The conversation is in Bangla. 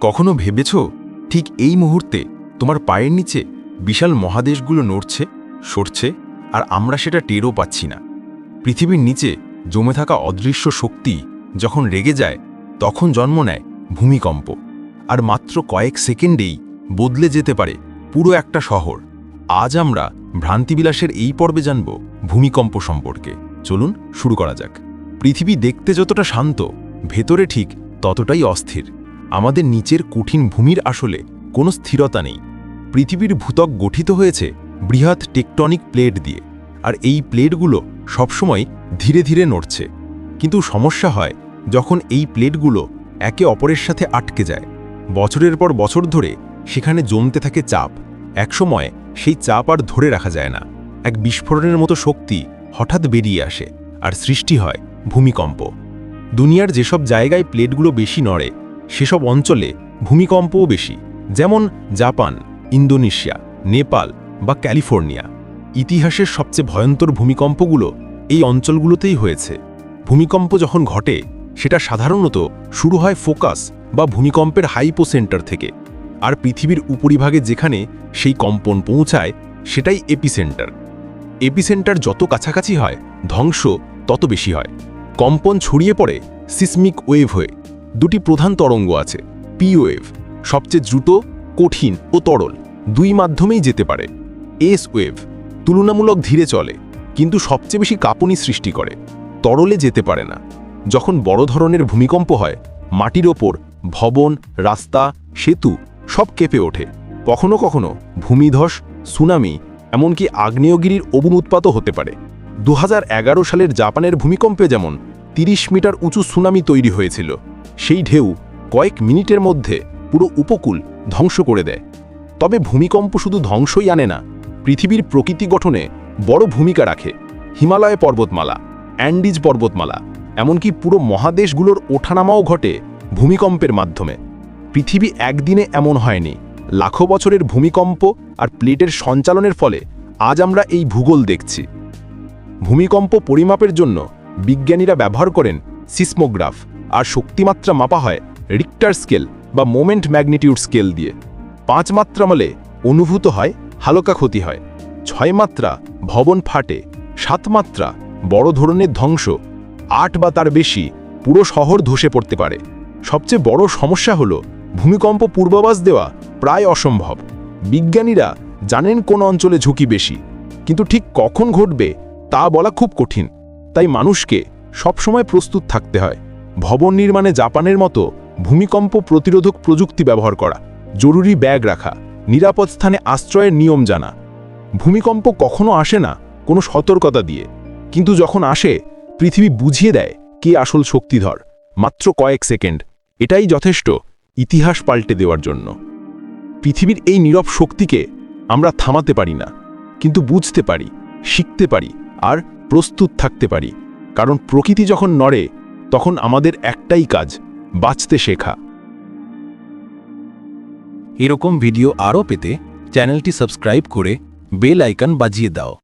কখনো ভেবেছ ঠিক এই মুহূর্তে তোমার পায়ের নিচে বিশাল মহাদেশগুলো নড়ছে, সরছে আর আমরা সেটা টেরও পাচ্ছি না? পৃথিবীর নিচে জমে থাকা অদৃশ্য শক্তি যখন রেগে যায়, তখন জন্ম নেয় ভূমিকম্প। আর মাত্র কয়েক সেকেন্ডেই বদলে যেতে পারে পুরো একটা শহর। আজ আমরা ভ্রান্তিবিলাসের এই পর্বে জানব ভূমিকম্প সম্পর্কে। চলুন শুরু করা যাক। পৃথিবী দেখতে যতটা শান্ত, ভেতরে ঠিক ততটাই অস্থির। আমাদের নিচের কঠিন ভূমির আসলে কোনো স্থিরতা নেই। পৃথিবীর ভূতক গঠিত হয়েছে বৃহৎ টেকটনিক প্লেট দিয়ে, আর এই প্লেটগুলো সবসময় ধীরে ধীরে নড়ছে। কিন্তু সমস্যা হয় যখন এই প্লেটগুলো একে অপরের সাথে আটকে যায়। বছরের পর বছর ধরে সেখানে জমতে থাকে চাপ। একসময় সেই চাপ আর ধরে রাখা যায় না। এক বিস্ফোরণের মতো শক্তি হঠাৎ বেরিয়ে আসে আর সৃষ্টি হয় ভূমিকম্প। দুনিয়ার যেসব জায়গায় প্লেটগুলো বেশি নড়ে সেসব অঞ্চলে ভূমিকম্পও বেশি, যেমন জাপান, ইন্দোনেশিয়া, নেপাল বা ক্যালিফোর্নিয়া। ইতিহাসের সবচেয়ে ভয়ন্তর ভূমিকম্পগুলো এই অঞ্চলগুলোতেই হয়েছে। ভূমিকম্প যখন ঘটে, সেটা সাধারণত শুরু হয় ফোকাস বা ভূমিকম্পের হাইপোসেন্টার থেকে, আর পৃথিবীর উপরিভাগে যেখানে সেই কম্পন পৌঁছায়, সেটাই এপিসেন্টার। এপিসেন্টার যত কাছাকাছি হয়, ধ্বংস তত বেশি হয়। কম্পন ছড়িয়ে পড়ে সিসমিক ওয়েভ হয়ে। দুটি প্রধান তরঙ্গ আছে পি ওয়েভ সবচেয়ে দ্রুত, কঠিন ও তরল, দুই মাধ্যমেই যেতে পারে। এস ওয়েভ তুলনামূলক ধীরে চলে, কিন্তু সবচেয়ে বেশি কাঁপুনি সৃষ্টি করে। তরলে যেতে পারে না। যখন বড় ধরনের ভূমিকম্প হয়, মাটির ওপর ভবন, রাস্তা, সেতু সব কেঁপে ওঠে। কখনো কখনো ভূমিধস, সুনামি, এমনকি আগ্নেয়গিরির অবনুৎপাতও হতে পারে। দু হাজার এগারো সালের জাপানের ভূমিকম্পে যেমন ৩০ মিটার উঁচু সুনামি তৈরি হয়েছিল সেই ঢেউ কয়েক মিনিটের মধ্যে পুরো উপকূল ধ্বংস করে দেয়। তবে ভূমিকম্প শুধু ধ্বংসই আনে না, পৃথিবীর প্রকৃতি গঠনে বড় ভূমিকা রাখে। হিমালয় পর্বতমালা, অ্যান্ডিজ পর্বতমালা, এমনকি পুরো মহাদেশগুলোর ওঠানামাও ঘটে ভূমিকম্পের মাধ্যমে। পৃথিবী একদিনে এমন হয়নি। লাখো বছরের ভূমিকম্প আর প্লেটের সঞ্চালনের ফলে আজ আমরা এই ভূগোল দেখছি। ভূমিকম্প পরিমাপের জন্য বিজ্ঞানীরা ব্যবহার করেন সিসমোগ্রাফ। আর শক্তিমাত্রা মাপা হয় রিক্টার স্কেল বা মোমেন্ট ম্যাগনিটিউড স্কেল দিয়ে। পাঁচ মাত্রা মলে অনুভূত হয়, হালকা ক্ষতি হয়। ছয় মাত্রা ভবন ফাটে। সাত মাত্রা বড় ধরনের ধ্বংস। আট বা তার বেশি পুরো শহর ধসে পড়তে পারে। সবচেয়ে বড় সমস্যা হল ভূমিকম্প পূর্বাভাস দেওয়া প্রায় অসম্ভব। বিজ্ঞানীরা জানেন কোন অঞ্চলে ঝুঁকি বেশি, কিন্তু ঠিক কখন ঘটবে তা বলা খুব কঠিন। তাই মানুষকে সবসময় প্রস্তুত থাকতে হয়। ভবন নির্মাণে জাপানের মতো ভূমিকম্প প্রতিরোধক প্রযুক্তি ব্যবহার করা, জরুরি ব্যাগ রাখা, নিরাপদ স্থানে আশ্রয়ের নিয়ম জানা। ভূমিকম্প কখনো আসে না কোনো সতর্কতা দিয়ে, কিন্তু যখন আসে, পৃথিবী বুঝিয়ে দেয় কে আসল শক্তিধর, মাত্র কয়েক সেকেন্ড। এটাই যথেষ্ট ইতিহাস পাল্টে দেওয়ার জন্য। পৃথিবীর এই নীরব শক্তিকে আমরা থামাতে পারি না, কিন্তু বুঝতে পারি, শিখতে পারি আর প্রস্তুত থাকতে পারি। কারণ প্রকৃতি যখন নড়ে তখন আমাদের একটাই কাজ, বাঁচতে শেখা। এরকম ভিডিও আরও পেতে চ্যানেলটি সাবস্ক্রাইব করে বেল আইকন বাজিয়ে দাও।